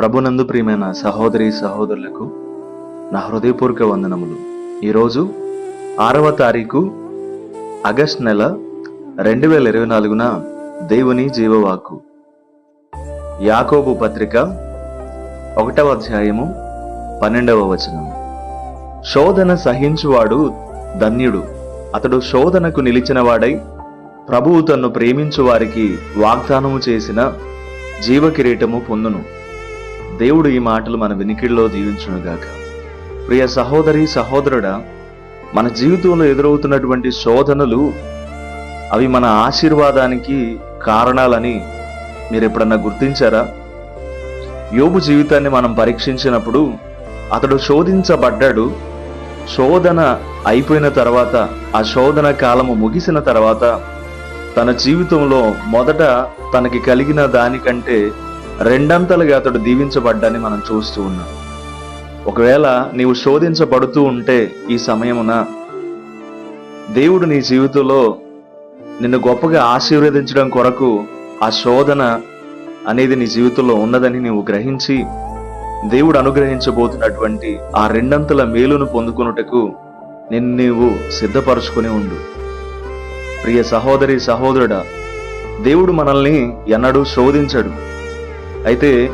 ప్రభునందు ప్రియమైన సహోదరి సహోదరులకు నా హృదయపూర్వక వందనములు. ఈరోజు ఆరవ తారీఖు ఆగస్ట్ నెల రెండు వేల ఇరవై నాలుగున దేవుని జీవవాకు యాకోబు పత్రిక ఒకటవ అధ్యాయము పన్నెండవ వచనం. శోధన సహించువాడు ధన్యుడు. అతడు శోధనకు నిలిచినవాడై ప్రభువు తన్ను ప్రేమించు వారికి వాగ్దానము చేసిన జీవకిరీటము పొందును. దేవుడు ఈ మాటలు మన వినికిడిలో దీవించునుగాక. ప్రియ సహోదరి సహోదరుడా మన జీవితంలో ఎదురవుతున్నటువంటి శోధనలు అవి మన ఆశీర్వాదానికి కారణాలని మీరు ఎప్పుడన్నా గుర్తించారా? యోబు జీవితాన్ని మనం పరీక్షించినప్పుడు అతడు శోధించబడ్డాడు. శోధన అయిపోయిన తర్వాత ఆ శోధన కాలము ముగిసిన తర్వాత తన జీవితంలో మొదట తనకి కలిగిన దానికంటే రెండంతలుగా అతడు దీవించబడ్డాన్ని మనం చూస్తూ ఉన్నాం. ఒకవేళ నీవు శోధించబడుతూ ఉంటే ఈ సమయమున దేవుడు నీ జీవితంలో నిన్ను గొప్పగా ఆశీర్వదించడం కొరకు ఆ శోధన అనేది నీ జీవితంలో ఉన్నదని నీవు గ్రహించి దేవుడు అనుగ్రహించబోతున్నటువంటి ఆ రెండంతల మేలును పొందుకున్నటకు నిన్ను నీవు సిద్ధపరచుకుని ఉండు. ప్రియ సహోదరి సహోదరుడా దేవుడు మనల్ని ఎన్నడూ శోధించడు. అయితే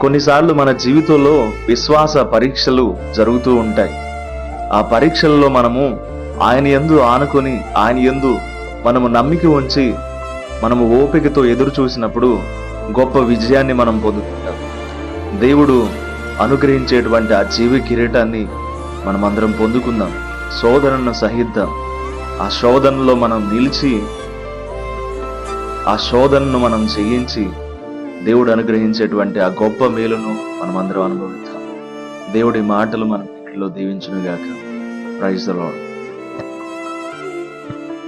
కొన్నిసార్లు మన జీవితంలో విశ్వాస పరీక్షలు జరుగుతూ ఉంటాయి. ఆ పరీక్షల్లో మనము ఆయన ఎందు ఆనుకొని ఆయన యందు మనము నమ్మిక ఉంచి మనము ఓపికతో ఎదురు చూసినప్పుడు గొప్ప విజయాన్ని మనం పొందుతుంటాం. దేవుడు అనుగ్రహించేటువంటి ఆ జీవి కిరీటాన్ని మనమందరం పొందుకుందాం. శోధనను సహిద్దాం ఆ శోధనలో మనం నిలిచి ఆ శోధనను మనం చేయించి దేవుడు అనుగ్రహించేటువంటి ఆ గొప్ప మేలును మనమందరం అనుభవిద్దాం. దేవుడి మాటలు మన ఇంట్లో దీవించునుగాక. Praise the